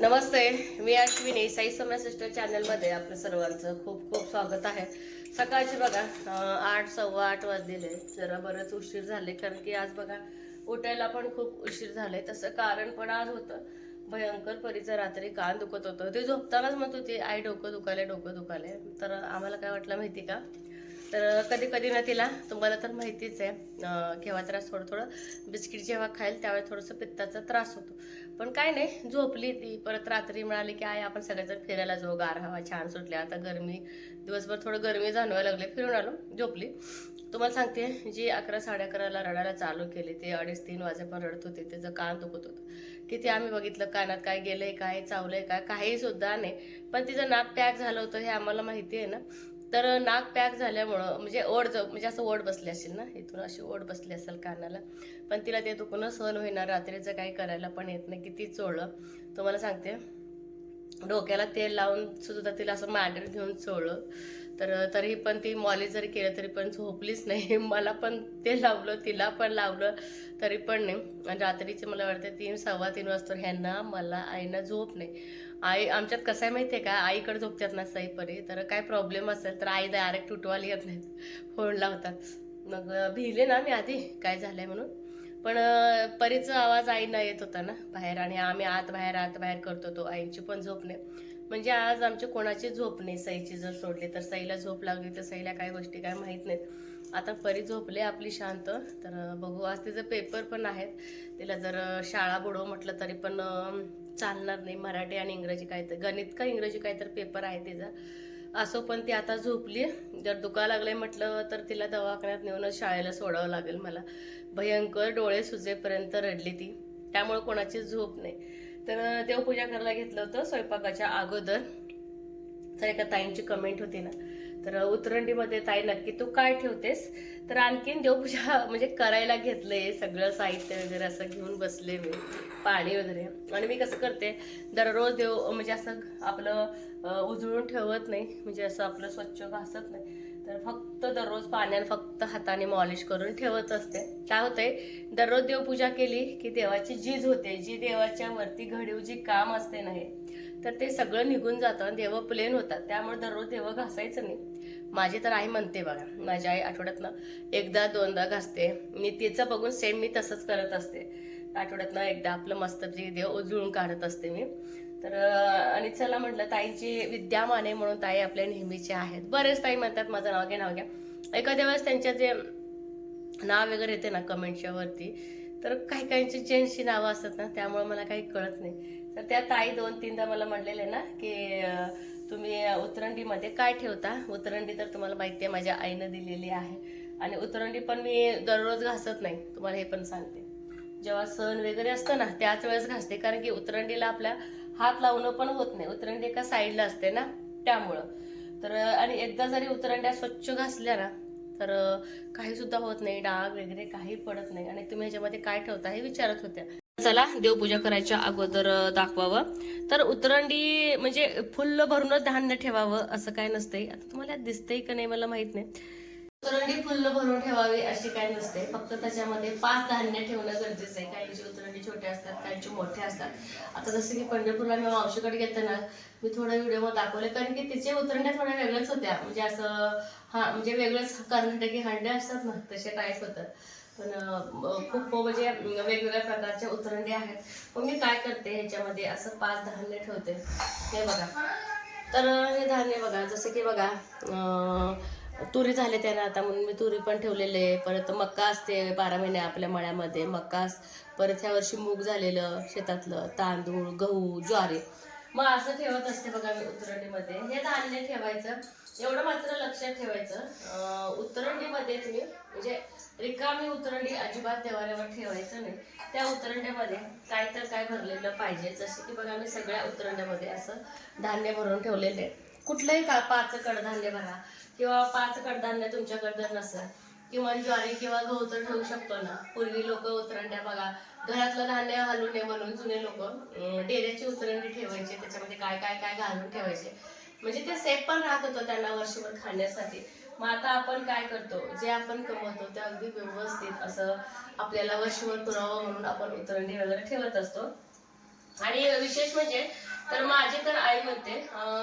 नमस्ते मी अश्विनी साई समय सिस्टर चॅनलमध्ये आपलं सर्वांचं खूप खूप स्वागत आहे. सकाळचे बघा आठ सव्वा आठ वाजलेले जरा बरंच उशीर झाले कारण की आज बघा उठायला पण खूप उशीर झाले तसं कारण पण आज होतं. भयंकर परीचं रात्री कान दुखत होतं. ते झोपतानाच म्हणत होती आई डोकं दुखाले डोकं दुखाले तर आम्हाला काय वाटलं माहिती का? तर कधी कधी ना तिला तुम्हाला तर माहितीच आहे केव्हा त्रास थोडं थोडं बिस्किट जेव्हा खाईल त्यावेळेस थोडंसं पित्ताचा त्रास होतो. पण काय नाही झोपली ती. परत रात्री मिळाली की आई आपण सगळेजण फिरायला जाऊ गार हवा छान सुटली. आता गरमी दिवसभर थोडं गरमी जाणवायला लागले. फिरून आलो झोपली. तुम्हाला सांगते जी अकरा साडे अकराला रडायला चालू केली ते अडीच तीन वाजे पण रडत होते. त्याचं कान दुखत होतं. किती आम्ही बघितलं कानात काय गेलंय काय चावलंय काय काही सुद्धा नाही. पण तिचं नाक पॅक झालं होतं हे आम्हाला माहिती आहे ना. तर नाक पॅक झाल्यामुळं म्हणजे ओढ म्हणजे असं ओढ बसली असेल ना इथून अशी ओढ बसली असेल कानाला पण तिला ते दुखणं सहन होईना रात्रीचं काही करायला पण येत नाही किती चोळलं. तुम्हाला सांगते डोक्याला तेल लावून सुद्धा तिला असं मांडर घेऊन चोळलं. तर तरी पण ती मॉली जरी केलं तरी पण झोपलीच नाही. मला पण ते लावलं तिला पण लावलं तरी पण नाही. आणि रात्रीचे मला वाटतं तीन सव्वा तीन वाजता ह्यांना मला आईना झोप नाही. आई आमच्यात कसं आहे माहिती आहे का? आईकडे झोपतात ना सईपरी तर काय प्रॉब्लेम असेल तर आई डायरेक्ट उठवायला येत नाहीत. फोन लावतात. मग भिले ना मी आधी. काय झालंय म्हणून. पण परीचा आवाज आईना येत होता ना बाहेर आणि आम्ही आत बाहेर आत बाहेर करतो तो. आईची पण झोप नाही. म्हणजे आज आमची कोणाची झोप नाही सईची जर सोडली तर. सईला झोप लागली तर सईला काय गोष्टी काय माहीत नाहीत. आता परी झोपले आपली शांत. तर बघू. आज तिचं पेपर पण आहेत. तिला जर शाळा बुडव म्हटलं तरी पण चालणार नाही मराठी आणि इंग्रजी काय तर गणित का इंग्रजी काय तर पेपर आहे तिचा. असो पण ती आता झोपली. जर दुखा लागलंय म्हटलं तर तिला दवाखान्यात नेऊनच शाळेला सोडावं लागेल मला. भयंकर डोळे सुजेपर्यंत रडली ती. त्यामुळे कोणाची झोप नाही. तर देवपूजा करायला घेतलं होतं स्वयंपाकाच्या अगोदर. तर एका ताईंची कमेंट होती ना. तर उतरंडीमध्ये ताई नक्की तू काय ठेवतेस? तर आणखीन देवपूजा म्हणजे करायला घेतलंय सगळं साहित्य वगैरे असं घेऊन बसले मी पाणी वगैरे. आणि मी कसं करते दररोज देव म्हणजे असं आपलं उजळून ठेवत नाही म्हणजे असं आपलं स्वच्छ घासत नाही. तर फक्त दररोज पाण्यात फक्त हाताने मॉलिश करून ठेवत असते. काय होतंय दररोज देवपूजा केली की देवाची जीज होते जी देवाच्या वरती घडीव जी काम असते नाही तर ते सगळं निघून जातं आणि देव प्लेन होतात. त्यामुळे दररोज देव घासायचं नाही. माझी तर आई म्हणते बघा माझी आई आठवड्यातनं एकदा दोनदा घासते. मी तिचं बघून सेम मी तसंच करत असते. आठवड्यातनं एकदा आपलं मस्त देव उजळून काढत असते मी. तर आणि चला म्हटलं ताईची विद्यामाने म्हणून ताई आपल्या नेहमीचे आहेत. बरेच ताई म्हणतात माझं नाव घ्या नाव घ्या. एखाद्या वेळेस त्यांच्या जे नाव वगैरे येते ना कमेंटच्या वरती तर काही काहींची जेंट्सची नावं असतात ना त्यामुळे मला काही कळत नाही. तर त्या ताई दोन तीनदा मला म्हणलेले ना की तुम्ही उतरंडीमध्ये काय ठेवता? उतरंडी तर तुम्हाला माहिती आहे माझ्या आईनं दिलेली आहे. आणि उतरंडी पण मी दररोज घासत नाही तुम्हाला हे पण सांगते. जेव्हा सण वगैरे असतं ना त्याच वेळेस घासते कारण की उतरंडीला आपल्या हात लावणं पण होत नाही. उतरंडी एका साईडला असते ना त्यामुळं. तर आणि एकदा जरी उतरंड्या स्वच्छ घासल्या ना तर काही सुद्धा होत नाही डाग वगैरे काही पडत नाही. आणि तुम्ही ह्याच्यामध्ये काय ठेवता हे विचारत होत्या. चला देवपूजा करायच्या अगोदर दाखवावं. तर उतरंडी म्हणजे फुल्ल भरूनच धान्य ठेवावं असं काय नसतंय. आता तुम्हाला दिसतंय का नाही मला माहीत नाही. उतरंडी फुल्ल भरून ठेवावी अशी काय नसते. फक्त त्याच्यामध्ये पाच धान्य ठेवणं गरजेचं आहे. काहींची उतरंडी छोटे असतात काहींची मोठे असतात. आता जसं की पंढरपूरला मी मावशीकडे घेताना मी थोडा व्हिडिओ दाखवले. कारण की तिचे उतरंड्या थोड्या वेगळ्याच होत्या. म्हणजे असं हा म्हणजे वेगळंच कर्नाटकी हंडे असतात ना तसे टाईप होतं पण खूप म्हणजे वेगवेगळ्या प्रकारच्या उतरंड्या आहेत. मग मी काय करते ह्याच्यामध्ये असं पाच धान्य ठेवते. हे बघा. तर हे धान्य बघा. जसं की बघा अं, तुरी झाले त्याला आता म्हणून मी तुरी पण ठेवलेले आहे. परत मक्का असते बारा महिने आपल्या मळ्यामध्ये. मक्का अस- परत ह्या वर्षी मूग झालेलं शेतातलं. तांदूळ गहू ज्वारी. मग असं ठेवत असते बघा मी उतरंडीमध्ये. हे धान्य ठेवायचं. एवढं मात्र लक्षात ठेवायचं. अं, उतरंडीमध्ये तुम्ही म्हणजे रिकामी उतरंडी अजिबात देवाऱ्यावर ठेवायचं नाही. त्या उतरंड्यामध्ये काय तर काय भरलेलं पाहिजे. जसे की बघा मी सगळ्या उतरंड्यामध्ये असं धान्य भरून ठेवलेले आहे. कुठलंही का पाच कडधान्य भरा किंवा पाच कडधान्य तुमच्याकडे जर नसेल किंवा ज्वारी किंवा गहू तर ठेवू शकतो ना. पूर्वी लोक उतरंड्या बघा. घरातलं धान्य हलू नये म्हणून जुने लोक डेऱ्याची उतरंडी ठेवायचे त्याच्यामध्ये काय काय काय घालून ठेवायचे. म्हणजे ते सेफ पण राहत होतं त्यांना वर्षभर खाण्यासाठी. मग आता आपण काय करतो? जे आपण कमवतो ते अगदी व्यवस्थित असं आपल्याला वर्षभर पुरावं म्हणून आपण उतरंडी वगैरे ठेवत असतो. आणि विशेष म्हणजे तर माझी तर आई म्हणते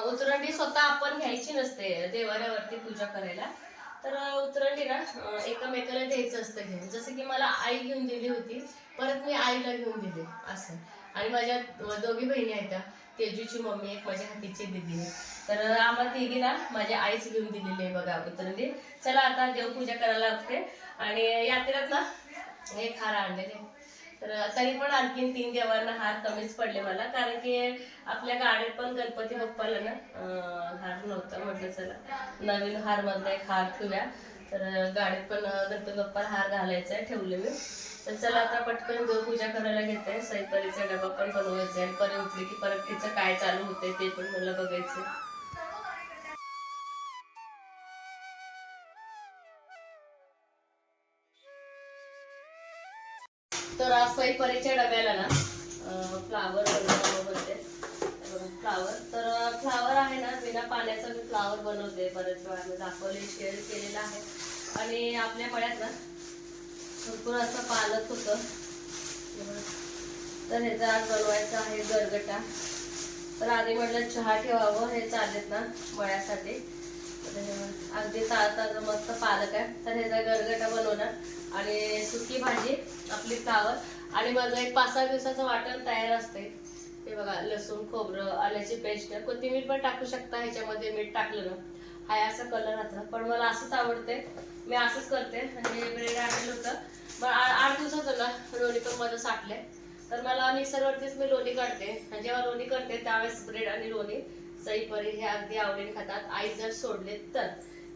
उतरंडी स्वतः आपण घ्यायची नसते देवाऱ्यावरती पूजा करायला. तर उतरंडी ना एकमेकाला द्यायचं असतं घेऊन. जसं की मला आई घेऊन दिली होती परत मी आईला घेऊन दिले असं. आणि माझ्या दोघी बहिणी आहेत तेजूची मम्मी एक माझ्या हातीची दिदी. तर आम्हाला आम्हाला तिघीला माझ्या आईच घेऊन दिलेली आहे बघा उतरंडी. चला आता देवपूजा करायला लागते. आणि यात्रेत ना हे खारा आणलेले तर तरी पण आणखीन तीन देवांना हार कमीच पडले मला. कारण की आपल्या गाडीत पण गणपती बाप्पाला ना हार नव्हता म्हटलं चला. नवीन हार मधला एक हार ठेवूया. तर गाडीत पण गणपती बाप्पाला हार घालायचा आहे ठेवले मी. तर चला आता पटकन देवपूजा करायला घेते. सैपरीचा डबा पण बनवायचा आहे. परत उठली की परत तिचं काय चालू होते ते पण मला बघायचं तर आज स्वयंपाकीच्या डब्याला ना फ्लावर बनवते फ्लावर तर फ्लावर आहे ना बिना पाण्याचं मी फ्लावर बनवते बऱ्याच वेळा मी दाखवले शेअर केलेला आहे. आणि आपल्या मळ्यात ना भरपूर असं पालक होतं. तर ह्याचा आज बनवायचं आहे गरगटा तर आधी म्हटलं चहा ठेवावं हे चालेल ना मळ्यासाठी. अगदी ताजा ताजा मस्त पालक आहे. तर ह्याचा गरगटा बनवणार. आणि सुकी भाजी आपली फ्लावर. आणि माझं एक पाच सहा दिवसाचं वाटण तयार असते हे बघा लसूण खोबरं आल्याची पेस्ट. कोथिंबीर पण टाकू शकता ह्याच्यामध्ये मीठ टाकलं ना. हाय असा कलर राहतं. पण मला असंच आवडते मी असंच करते. आणि ब्रेड आणलं होतं. मग आठ दिवसाचं ना लोणी पण माझं साठले तर मला मिक्सरवरतीच मी लोणी काढते. आणि जेव्हा लोणी करते त्यावेळेस ब्रेड आणि लोणी. चई परी हे अगदी आवडीने खातात. आई जर सोडले तर.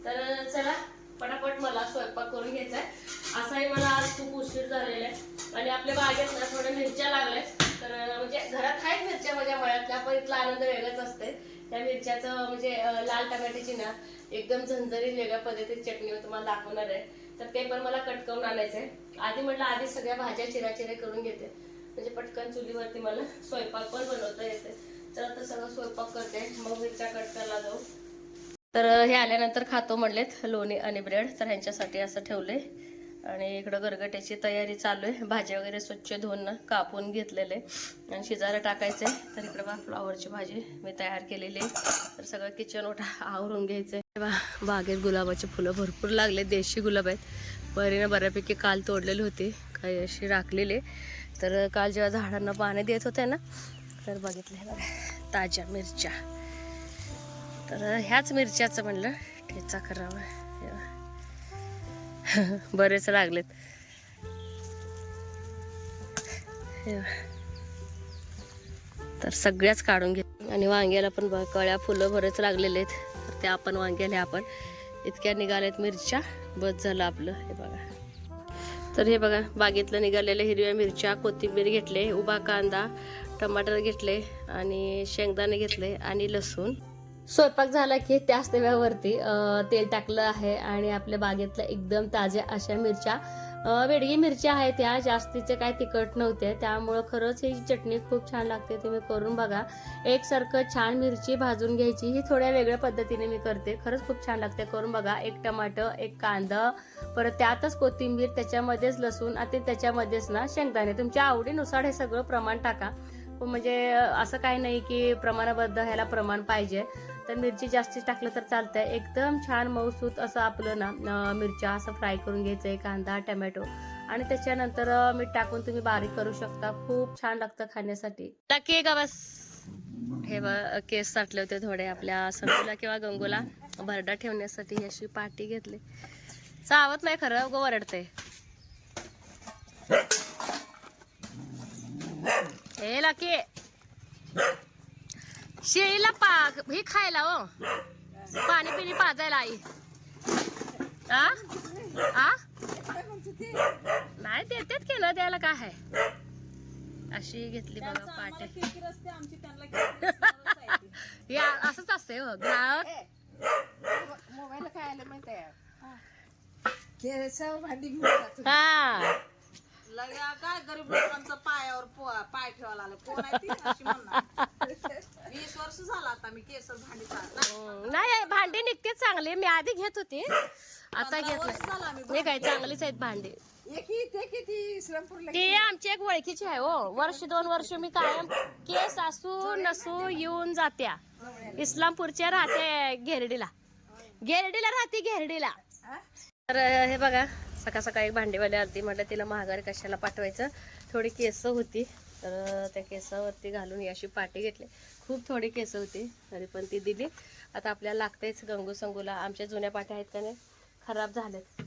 तर चला पटापट मला स्वयंपाक करून घ्यायचा आहे असाही मला आज खूप उशीर झालेला आहे आणि आपल्या बागेत ना थोड्या मिरच्या लागल्या तर म्हणजे घरात आहेत मिरच्या माझ्या मळ्यातल्या पण इथला आनंद वेगळाच असते त्या मिरच्याचं म्हणजे लाल टमाट्याची ना एकदम झंझरीत वेगळ्या पद्धतीची चटणी तुम्हाला दाखवणार आहे. तर ते पण मला कट करून आणायचं आहे आधी म्हटलं आधी सगळ्या भाज्या चिराचिरे करून घेते. म्हणजे पटकन चुलीवरती मला स्वयंपाक पण बनवता येते तर आता सगळं स्वयंपाक करते. मग मिरच्या कट करायला जाऊ. तर हे आल्यानंतर खातो म्हणलेत लोणी आणि ब्रेड. तर ह्यांच्यासाठी असं ठेवले आणि इकडं गरगट्याची तयारी चालू आहे. भाजी वगैरे स्वच्छ धुवून कापून घेतलेले. आणि शिजायला टाकायचे. तर इकडं बा फ्लॉवरची भाजी मी तयार केलेली आहे. तर सगळं किचन ओठा आवरून घ्यायचं बा बागेत गुलाबाची फुलं भरपूर लागले देशी गुलाब आहेत. परीनं बऱ्यापैकी काल तोडलेली होती. काही अशी राखलेली तर काल जेव्हा झाडांना पाणी देत होते ना तर बघितलं बघा ताज्या मिरच्या. तर ह्याच मिरच्याचं म्हणलं ठेचा करावा हे बरेच लागलेत. हे तर सगळ्याच काढून घे आणि वांग्याला पण कळ्या फुलं बरेच लागलेले आहेत. तर त्या आपण वांग्याला आपण इतक्या निघाल्यात मिरच्या. बस झालं आपलं हे बघा. तर हे बघा बागेतलं निघालेल्या हिरव्या मिरच्या कोथिंबीर घेतले उभा कांदा टमाटर घेतले आणि शेंगदाणे घेतले आणि लसूण. स्वयंपाक झाला की त्याच तव्यावरती तेल टाकलं आहे आणि आपल्या बागेतल्या एकदम ताज्या अशा मिरच्या वेडगी मिरच्या आहेत त्या जास्तीचे काय तिखट नव्हते. त्यामुळं खरंच ही चटणी खूप छान लागते तुम्ही करून बघा. एकसारखं छान मिरची भाजून घ्यायची ही थोड्या वेगळ्या पद्धतीने मी करते. खरंच खूप छान लागते करून बघा. एक टमाटर एक कांदा परत त्यातच कोथिंबीर त्याच्यामध्येच लसूण आणि त्याच्यामध्येच ना शेंगदाणे. तुमच्या आवडीनुसार हे सगळं प्रमाण टाका. म्हणजे असं काही नाही की प्रमाणाबद्ध ह्याला प्रमाण पाहिजे. तर मिरची जास्तीच टाकलं तर चालतंय. एकदम छान मऊसूत असं आपलं ना मिरच्या असं फ्राय करून घ्यायचं आहे कांदा टमॅटो. आणि त्याच्यानंतर मीठ टाकून तुम्ही बारीक करू शकता. खूप छान लागतं खाण्यासाठी. टाकी का बस? हे केस साठले होते थोडे आपल्या संगूला किंवा गंगूला. भरडा ठेवण्यासाठी अशी पाटी घेतली. चावत नाही खरं उगं वरडते हे लकी शेळीला पाक ही खायला हो पाणी पिणी पाजायला आई आ आ नाही देतात की ना द्यायला काय आहे अशी घेतली बघा पाटे आ- असंच असतंय हो ग्राहक. मोबाईल काय आलं माहिती आहे? हा. लगा काय गरीब लोकांचं पायावर पो- पाय ठेवायला आलं कोण आहे ती? अशी म्हणणार. वीस वर्ष झाला आता मी केस भांडी हम्म, नाही भांडी निघते चांगली. मी आधी घेत होती. आता घेत वर्ष झालं नाही आम्ही नाही काय चांगलीच आहेत भांडी. एक ही ते किती ती आमची एक ओळखीची आहे हो. वर्ष दोन वर्ष मी कायम केस असू नसू येऊन जात्या. इस्लामपूरच्या राहते घेरडीला. घेरडीला राहते घेरडीला. हा? तर हे बघा. सकाळ सकाळी एक आलती. म्हटलं तिला महागारी कशाला पाठवायचं? थोडी केस होती. तर त्या केसावरती घालून ही अशी पाटी घेतली. खूप थोडी केस होती तरी पण ती दिली. आता आपल्याला लागतेच गंगू संगूला. आमच्या जुन्या पाट्या आहेत का नाही? खराब झाल्यात.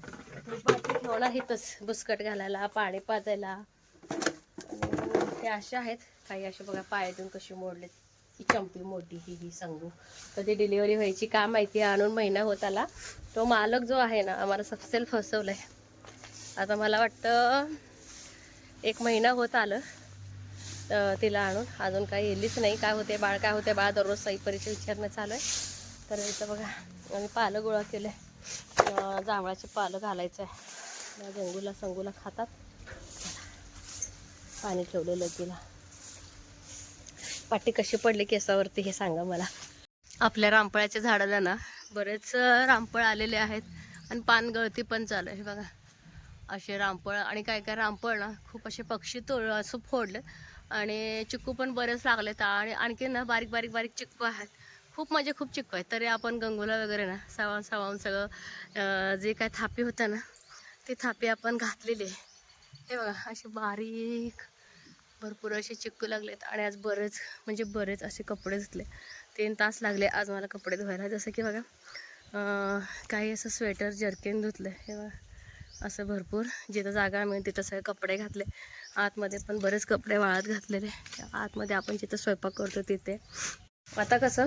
ती पाटी ठेवणार इथंच बुसकट घालायला पाणी पाजायला. ते असे अशा आहेत. काही असे बघा पायातून कशी मोडलेत. ही चंपी मोठी ही ही सांगू. कधी डिलिव्हरी व्हायची का माहिती आणून महिना होत आला. तो मालक जो आहे ना आम्हाला सबसेल फसवलाय. आता मला वाटतं एक महिना होत आलं तिला आणून. अजून काही येलीच नाही. काय होते बाळ काय होते बाळ दररोज साईपरीचे विचारणं चालू आहे तर इथं बघा आम्ही पालं गोळा केलं आहे जांभळाचे पालं घालायचं आहे जंगूला संगूला खातात. पाणी ठेवलेलं तिला. पाटी कशी पडली केसावरती हे सांगा मला. आपल्या रामफळाच्या झाडाला ना बरेच रामफळ आलेले आहेत. आणि पान गळती पण चालू आहे. बघा. असे रामफळ आणि काय काय रामफळ ना खूप असे पक्षी तोड असं फोडले. आणि चिक्कू पण बरेच लागलेत. आणि आणखी ना बारीक बारीक बारीक चिक्कू आहेत. खूप म्हणजे खूप चिक्कू आहेत. तरी आपण गंगोला वगैरे ना सावान सावावून सगळं जे काय थापी होतं ना ते थापी आपण घातलेली आहे. हे बघा असे बारीक भरपूर असे चिक्कू लागलेत. आणि आज बरेच म्हणजे बरेच असे कपडे धुतले. तीन तास लागले आज मला कपडे धुवायला. जसं की बघा काही असं स्वेटर जर्किन धुतलं हे बघा. असं भरपूर. जिथं जागा मिळेल तिथं सगळे कपडे घातले. आतमध्ये पण बरेच कपडे वाळत घातलेले. आतमध्ये आपण जिथं स्वयंपाक करतो तिथे. आता कसं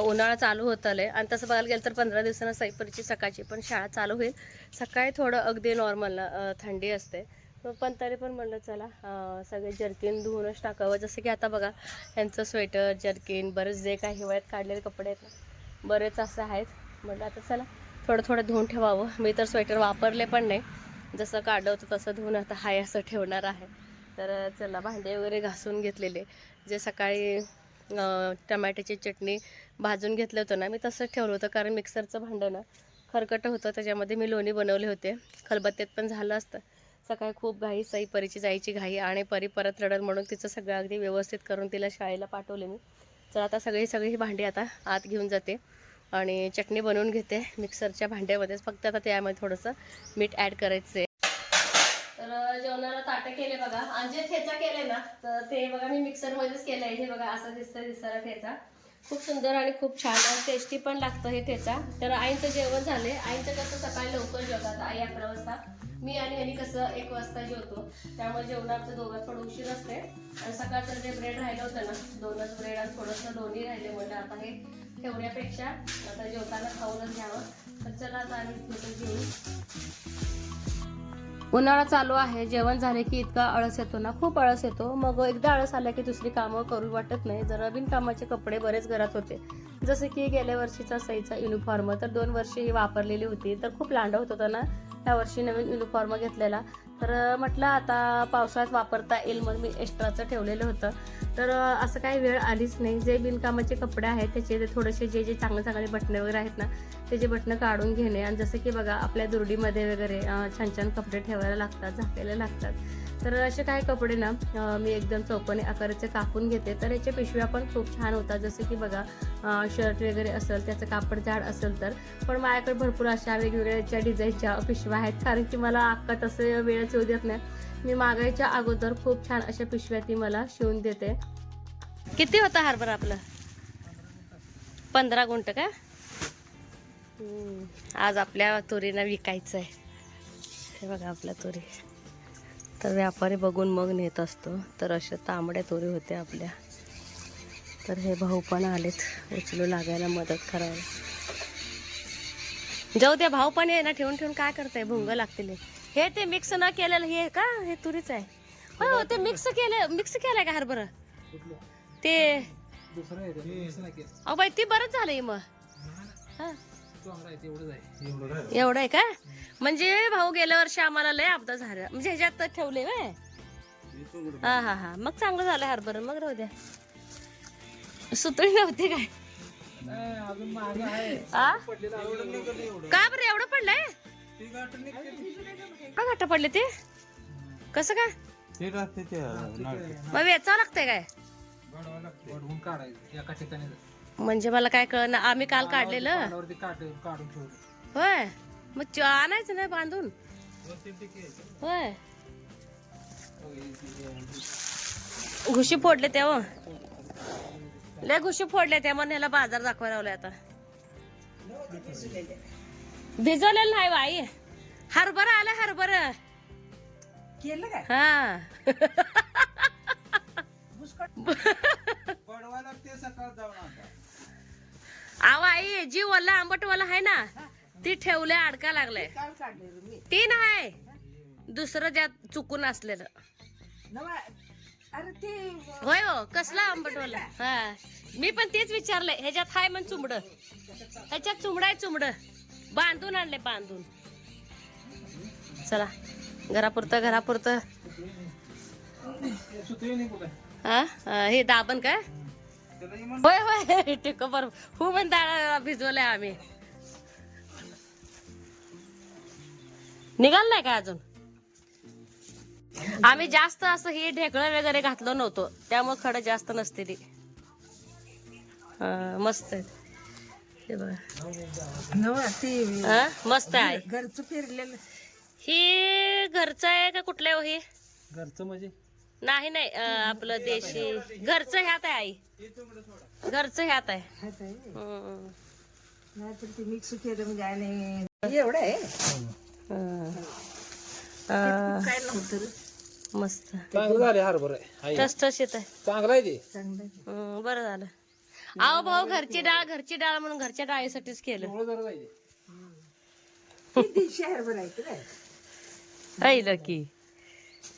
उन्हाळा चालू होत आलं आहे आणि तसं बघायला गेलं तर पंधरा दिवसानं सैपरीची सकाळची पण शाळा चालू होईल. सकाळी थोडं अगदी नॉर्मल थंडी असते. पण तरी पण म्हणलं चला सगळे जर्किन धुवूनच टाकावं. जसं की आता बघा यांचं स्वेटर जर्किन बरेच जे काही हिवाळ्यात काढलेले कपडे आहेत ना बरेच असं आहेत. म्हटलं आता चला थोडं थोडं धुवून ठेवावं. मी तर स्वेटर वापरले पण नाही. जसं काढवतो तसं धुवून आता हाय असं ठेवणार आहे. तर चला भांडे वगैरे घासून घेतलेले. जे सकाळी टमाट्याची टमॅटोची चटणी भाजून घेतलं होतं ना मी तसंच ठेवलं होतं कारण मिक्सरचं भांडं ना खरकटं होतं. त्याच्यामध्ये मी लोणी बनवले होते. खलबत्त्यात पण झालं असतं. सकाळी खूप घाई सई परीची जायची घाई आणि परी परत रडल म्हणून तिचं सगळं अगदी व्यवस्थित करून तिला शाळेला पाठवले मी. चला आता सगळी सगळी ही भांडी आता आत घेऊन जाते. आणि चटणी बनवून घेते मिक्सरच्या भांड्यामध्येच. फक्त आता त्यामध्ये थोडंसं मीठ ॲड करायचं आहे तर जेवणाला ताटं केले बघा. आणि जे ठेचा केले ना तर ते बघा मी मिक्सरमध्येच केलंय. हे बघा असं दिसतं दिसताना ठेचा. खूप सुंदर आणि खूप छान आणि टेस्टी पण लागतं हे ठेचा. तर आईचं जेवण झाले आईचं कसं सकाळी लवकर जेवतात आई अकरा वाजता. मी आणि आणि कसं एक वाजता जेवतो. त्यामुळे जेवण आमचं दोघात थोडं उशीर असते आणि सकाळचं जे ब्रेड राहिलं होतं ना दोनच ब्रेड आणि थोडंसं लोणी राहिले म्हणजे आता हे ठेवण्यापेक्षा आता जेवताना खाऊनच घ्यावं. तर चला आता आम्ही थोडं घेऊ उन्हाळा चालू आहे. जेवण झाले की इतका आळस येतो ना खूप आळस येतो. मग एकदा आळस आला की दुसरी कामं करू वाटत नाही. जरा बिनकामाचे कपडे बरेच घरात होते. जसं की गेल्या वर्षीचा सईचा युनिफॉर्म तर दोन वर्षे ही वापरलेली होती. तर खूप लांडा होत होता ना त्या वर्षी नवीन युनिफॉर्म घेतलेला. तर म्हटलं आता पावसाळ्यात वापरता येईल म्हणून मी एक्स्ट्राचं ठेवलेलं होतं. तर असं काही वेळ आलीच नाही. जे बिनकामाचे कपडे आहेत त्याचे थोडेसे जे जे चांगले चांगले बटणे वगैरे आहेत ना त्याचे बटणं काढून घेणे. आणि जसं की बघा आपल्या दुर्डीमध्ये वगैरे छान छान कपडे ठेवायला लागतात झाकायला लागतात. तर असे काही कपडे ना मी एकदम चौकोनी आकाराचे कापून घेते. तर याच्या पिशव्या पण खूप छान होतात. जसं की बघा शर्ट वगैरे असेल त्याचं कापड जाड असेल तर. पण माझ्याकडे भरपूर अशा वेगवेगळ्या डिझाईनच्या पिशव्या आहेत. कारण की मला अक्का तसं वेळच येऊ देत नाही. मी मागायच्या अगोदर खूप छान अशा पिशव्या ती मला शिवून देते. किती होता हार्बर आपलं? पंधरा गुंठ का? आज आपल्या तुरीनं विकायचं आहे हे बघा आपल्या तुरी. तर व्यापारी बघून मग नेत असतो. तर अशा तांबड्या तुरी होत्या आपल्या. तर हे भाऊ पण आलेत. उचलू लागायला मदत करायला. जाऊ द्या भाऊ पण आहे ना ठेवून ठेवून काय करताय? भुंग लागतील. हे ते मिक्स न केलेलं हे का? हे तुरीच आहे. हो ते मिक्स केलं मिक्स केलंय का हरभरा? ते अहो बाई ती बरंच झालंय मग. हा. एवढं आहे का? म्हणजे भाऊ गेल्या वर्षी आम्हाला लय अपघात झाला म्हणजे ह्याच्यात ठेवले व्हय हा हा हा. मग चांगलं झालं हरभरा. मग राहू द्या. सुतळी नव्हती काय? हा? का बरं? एवढं पडलंय? का घाट पडले ते? कसं काय? ते ते. मग वेचावं लागतंय काय? वडवून काढायचं एका ठिकाणी म्हणजे मला काय कळ आम्ही काल काढलेलं. पानावरती काढ- काढून ठेवलं होय मग च- आणायचं नाही बांधून. होय. घुशी फोडले तेव्हा लय घुशी फोडले त्या म्हणून ह्याला बाजार दाखवायला लावलाय आता. भिजवलेलं नाही बाई. हरभरा आलं हरभरा. केलं काय? हा. पडवा लागते सकाळ जाऊन आता आव आई जी वल्ला आंबटवाला आहे ना ती ठेवलंय अडका लागलंय. काल काढले रे मी. ती नाही. दुसरं ज्यात चुकून असलेलं. नवा अरे ते होय हो कसला आंबटवाला हा. मी पण तेच विचारलंय ह्याच्यात हाय म्हण चुमड. ह्याच्यात चुमड आहे चुमड. बांधून आणले बांधून. चला घरापुरतं घरापुरतं. हा? हे दाबण काय? होय होय टिक बर हो पण डाळ भिजवलंय आम्ही. निघाल नाही का अजून? आम्ही जास्त असं हे ढेकळं वगैरे घातलं नव्हतं. त्यामुळे खडं जास्त नसते ती. हा, मस्त आहे. हे बघा. नवा ते. हा, मस्त आहे. घरचं पेरलेलं. ही घरचं आहे का कुठलं आहे हो हे? घरचं म्हणजे? नाही नाही अं, आपलं देशी. घरचं ह्यात आहे आई. घरचं ह्यात आहे. हात आहे हम्म. नाहीतर ते मिक्स केलं म्हणजे आणि एवढं आहे. अं, काय नव्हतं रे. मस्त. चांगलं झाले हरभर. आहे येत आहे चांगलं आहे ते. चांगलं आहे. हं, बरं झालं. आहो भाऊ घरची डाळ घरची डाळ म्हणून घरच्या डाळीसाठीच केलं. ते ते. ऐ लकी.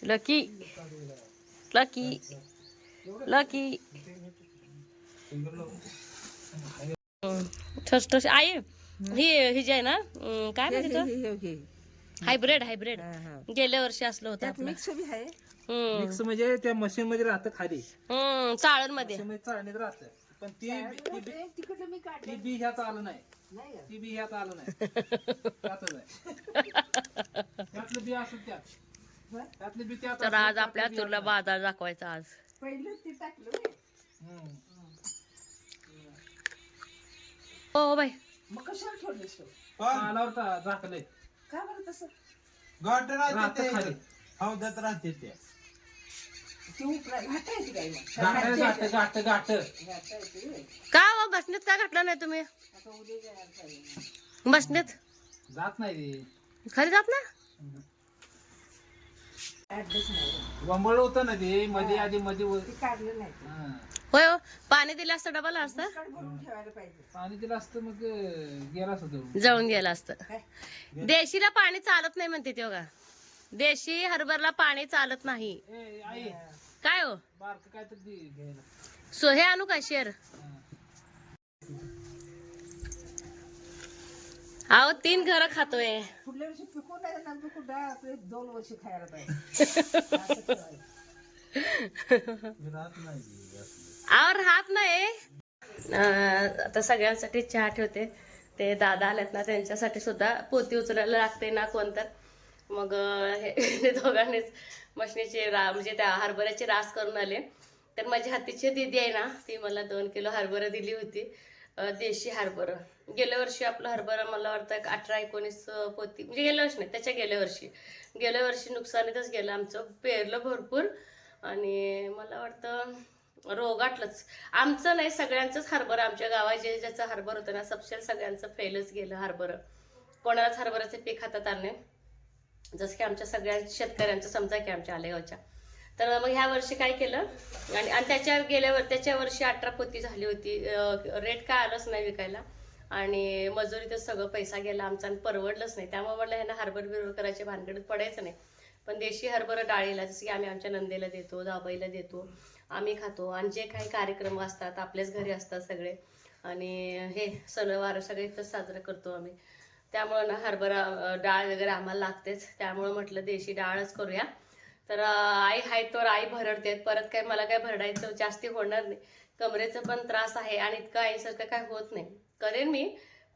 लकी. लकी. लकी. ठसठस आई ही ही जी आहे ना काय म्हणते हे. Hybrid hybrid. गेल्या वर्षी असलं होतं आपलं. मिक्स बी आहे. हं, मिक्स म्हणजे त्या मशीन मध्ये राहतं खाली. हं, मशीन मध्ये चाळणीत राहतं. पण ती ती बी- ते तिकडलं मी काढलं ती बी ह्यात आलं नाही. नाही का? ती बी ह्यात आलं नाही. त्यातच आहे त्यातलं बी असत त्यात. त्यातलं बी त्यात तर आज त्यातलं आपल्या बी तुला बाजार दाखवायचा आज. पहिलं ते टाकलं होय. हम्म. हो बाई. मग कशाला झाकलंय का बरं तसं? गाठ राहते राहतं खाली. ते हौदात राहते ते ते उपरा घाटा येते काय मग गाठ गाठ गाठ गाठ घाटा येते होय. का हो? बसण्यात का घातलं नाही तुम्ही? बसण्यात? जात नाही खरी जात ना वंबळ होतं ना ते मध्ये आधी मध्ये काढलं नाही हा. होय हो पाणी दिलं असतं डबल असतं? पाणी दिलं असतं मग होतं जळून गेलं असतं. देशीला पाणी चालत नाही म्हणते ते बघा. देशी हरभरला पाणी चालत नाही. काय हो? बारक काय तर दे घ्यायला. सो हे आणू का शेर अहो तीन घर खातोय. पुढल्या वर्षी पिकून नाही ना पिकून डाळ आपले दोन वर्ष खायला पाहिजे. असं ठेवायचं. राहत नाही. आवर आता सगळ्यांसाठी चहा ठेवते. ते दादा आलेत ना त्यांच्यासाठी सुद्धा पोती उचलायला लागते ना कोणतर. मग हे दोघांनीच मशनीचे रा म्हणजे त्या हरभऱ्याचे रास करून आले. तर माझी हातीची दिदी आहे ना ती मला दोन किलो हरभरा दिली होती. देशी हरभरा. गेल्या वर्षी आपलं हरभरा मला वाटतं एक अठरा एकोणीस पोती म्हणजे गेल्या वर्षी नाही त्याच्या गेल्या वर्षी. गेल्या वर्षी नुकसानीतच गेलं आमचं पेरलं भरपूर. आणि मला वाटतं रोगाटलंच आमचं नाही सगळ्यांचंच हरभरा. आमच्या गावात जे ज्याचं हरभर होतं ना सबशेल सगळ्यांचं फेलच गेलं हरभरं. कोणालाच हरभराचे पीक हातात आले जसं की आमच्या सगळ्या शेतकऱ्यांचं समजा की आमच्या आलेगावच्या. तर मग ह्या वर्षी काय केलं? आणि आणि त्याच्या गेल्या त्याच्या वर्षी अठरा पोती झाली होती. रेट काय आलंच नाही विकायला. आणि मजुरीतच सगळं पैसा गेला आमचा आणि परवडलंच नाही. त्यामुळे म्हटलं ह्यांना हरभर बिरभर करायचे भानगडीत पडायचं नाही. पण देशी हरभरा डाळीला जसं की आम्ही आमच्या नंदेला देतो जाबाईला देतो आम्ही खातो. आणि जे काही कार्यक्रम असतात आपल्याच घरी असतात सगळे. आणि हे सणवार सगळे इथंच साजरा करतो आम्ही. त्यामुळं ना हरभरा डाळ वगैरे आम्हाला लागतेच. त्यामुळं म्हटलं देशी डाळच करूया. तर आई हाय तर आई भरडते परत काय मला काय भरडायचं जास्ती होणार नाही. कमरेचं पण त्रास आहे आणि इतकं आईसारखं काय होत नाही. करेन मी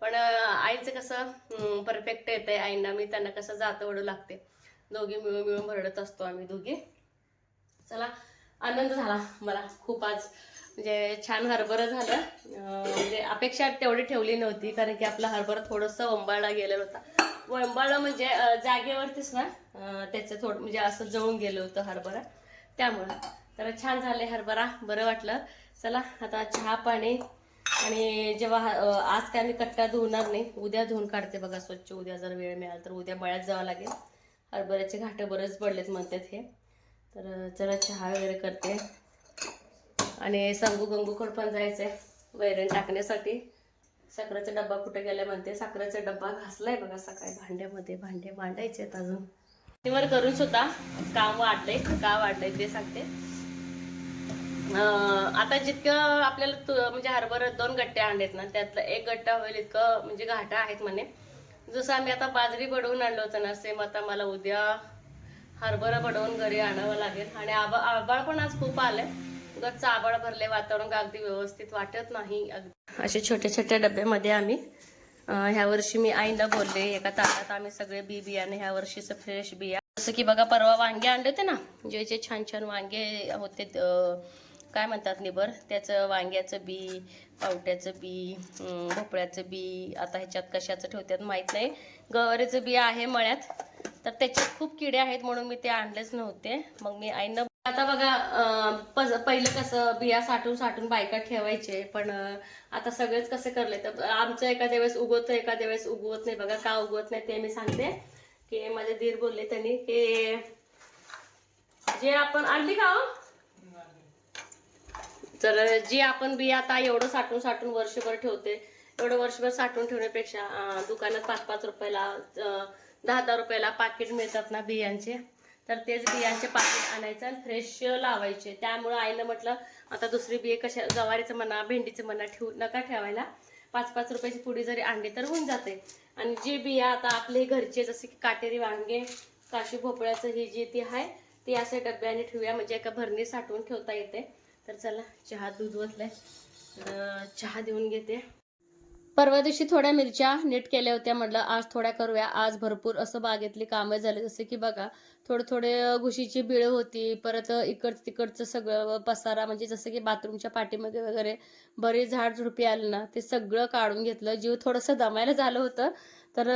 पण आईचं कसं परफेक्ट येतंय आईंना. मी त्यांना कसं जातं ओढू लागते. दोघी मिळून मिळून भरडत असतो आम्ही दोघी. चला आनंद झाला मला. खूप आज म्हणजे छान हरभरा झालं. म्हणजे अपेक्षा तेवढी ठेवली नव्हती कारण की आपला हरभरा थोडंसं वंबाळला गेलेला होता. वंबाळला म्हणजे जागेवरतीच ना त्याचं थोडं म्हणजे असं जळून गेलं होतं हरभरा. त्यामुळं. तर छान झाले हरभरा बरं वाटलं. चला आता चहा पाणी आणि जेव्हा आज काय मी कट्टा धुवणार नाही उद्या धुवून काढते बघा स्वच्छ. उद्या जर वेळ मिळाला तर उद्या बळ्यात जावं लागेल. हरभऱ्याचे घाटं बरेच पडलेत म्हणतात हे. तर जरा चला चहा वगैरे करते. आणि संगू गंगूकड पण जायचंय वैरण टाकण्यासाठी. साखरेचा डब्बा कुठे गेला म्हणते साखरेचा डब्बा घासलाय बघा सकाळी भांड्यामध्ये भांडे मांडायचे आहेत अजून. वर करून सुद्धा काम वाढलंय का वाढलंय ते सांगते. आता जितकं आपल्याला म्हणजे हरभर दोन गट्टे आणलेत ना त्यातलं एक गट्टा होईल इतकं म्हणजे घाटा आहेत म्हणे. जसं आम्ही आता बाजरी बडवून आणलं होतं ना सेम आता मला उद्या हरभरा बडवून घरी आणावं लागेल. आणि आबा आबाळ पण आज खूप आलंय. उगाच आबाळ भरले वातावरण अगदी व्यवस्थित वाटत नाही अगदी. असे छोट्या छोट्या डब्यामध्ये आम्ही ह्या वर्षी मी आईला बोलले एका ताटात आम्ही सगळे बी बियाणे ह्या वर्षीचं फ्रेश बिया. जसं की बघा परवा वांगे आणले होते ना जे जे छान छान वांगे होते काय म्हणतात निबर त्याचं वांग्याचं बी पावट्याचं बी भोपळ्याचं बी आता ह्याच्यात कशाचं ठेवतात माहीत नाही. गवारीचं बी आहे मळ्यात. तर त्याच्यात खूप किडे आहेत म्हणून मी ते आणलेच नव्हते. मग मी आईनं आता बघा पहिलं कसं बिया साठून साठून बायका ठेवायचे पण आता सगळेच कसे करले तर आमचं एखाद्या वेळेस उगवतं एखाद्या वेळेस उगवत नाही. बघा का उगवत नाही ते मी सांगते. की माझे धीर बोलले त्यांनी की जे आपण आणली का हो? तर जे आपण बिया आता एवढं साठवून साठून वर्षभर ठेवते एवढं वर्षभर साठवून ठेवण्यापेक्षा दुकानात पाच पाच रुपयाला दहा दहा रुपयाला पाकिट मिळतात ना बियांचे. तर तेच बियांचे पाकिट आणायचं आणि फ्रेश लावायचे. त्यामुळं आईनं म्हटलं आता दुसरी बिये कशा गवारीचं म्हणा भेंडीचं म्हणा ठेवू नका ठेवायला. पाच पाच रुपयाची पुडी जरी आणली तर होऊन जाते. आणि जे बिया आता आपले घरचे जसे की काटेरी वांगे काशी भोपळ्याचं ही जी ती आहे ती असे डब्याने ठेवूया. म्हणजे एका भरणी साठवून ठेवता येते. तर चला चहा दूध ओतलंय. तर चहा देऊन घेते. परवा दिवशी थोड्या मिरच्या नीट केल्या होत्या. म्हटलं आज थोड्या करूया. आज भरपूर असं बागेतली कामं झाली. जसं की बघा थोडे थोडे घुशीची बिळं होती. परत इकडचं तिकडचं सगळं पसारा. म्हणजे जसं की बाथरूमच्या पाठीमध्ये वगैरे बरेच झाड झुडपी आले ना ते सगळं काढून घेतलं. जीव थोडंसं दमायला झालं होतं. तर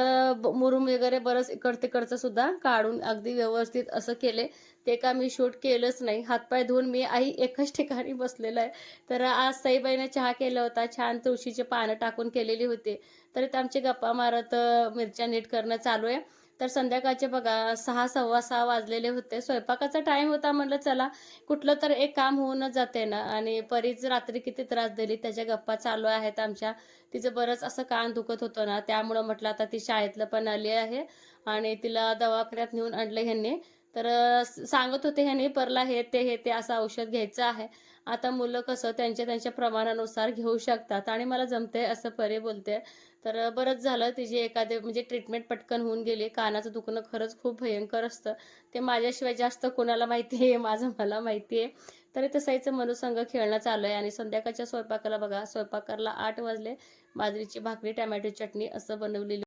मुरुम वगैरे बरंच इकड तिकडचं सुद्धा काढून अगदी व्यवस्थित असं केले. ते का मी शूट केलंच नाही. हातपाय धुवून मी आई एकच ठिकाणी बसलेलं आहे. तर आज साईबाईने चहा केला होता. छान तुळशीचे पानं टाकून केलेली होती. तर ते आमचे गप्पा मारत मिरच्या नीट करणं चालू आहे. तर संध्याकाळचे बघा सहा सव्वा सहा वाजलेले होते. स्वयंपाकाचा टाईम होता म्हणलं चला कुठलं तर एक काम होऊनच जाते ना. आणि परीच रात्री किती त्रास दिली त्याच्या गप्पा चालू आहेत आमच्या. तिचं बरंच असं कान दुखत होतं ना. त्यामुळं म्हटलं आता ती शाळेतलं पण आली आहे. आणि तिला दवाखान्यात नेऊन आणलं ह्यांनी. तर सांगत होते ह्याने परला हे ते हे ते असं औषध घ्यायचं आहे. आता मुलं कसं त्यांच्या त्यांच्या प्रमाणानुसार घेऊ शकतात आणि मला जमते असं परे बोलते. तर बरंच झालं तिची एखादे म्हणजे ट्रीटमेंट पटकन होऊन गेली. कानाचं दुखणं खरंच खूप भयंकर असतं. ते माझ्याशिवाय जास्त कोणाला माहिती आहे माझं मला माहिती आहे. तर तसाईचं साईचं मनुसंग खेळणं चालू आहे आणि संध्याकाळच्या स्वयंपाकाला बघा स्वयंपाकाला आठ वाजले. बाजरीची भाकरी टमॅटो चटणी असं बनवलेली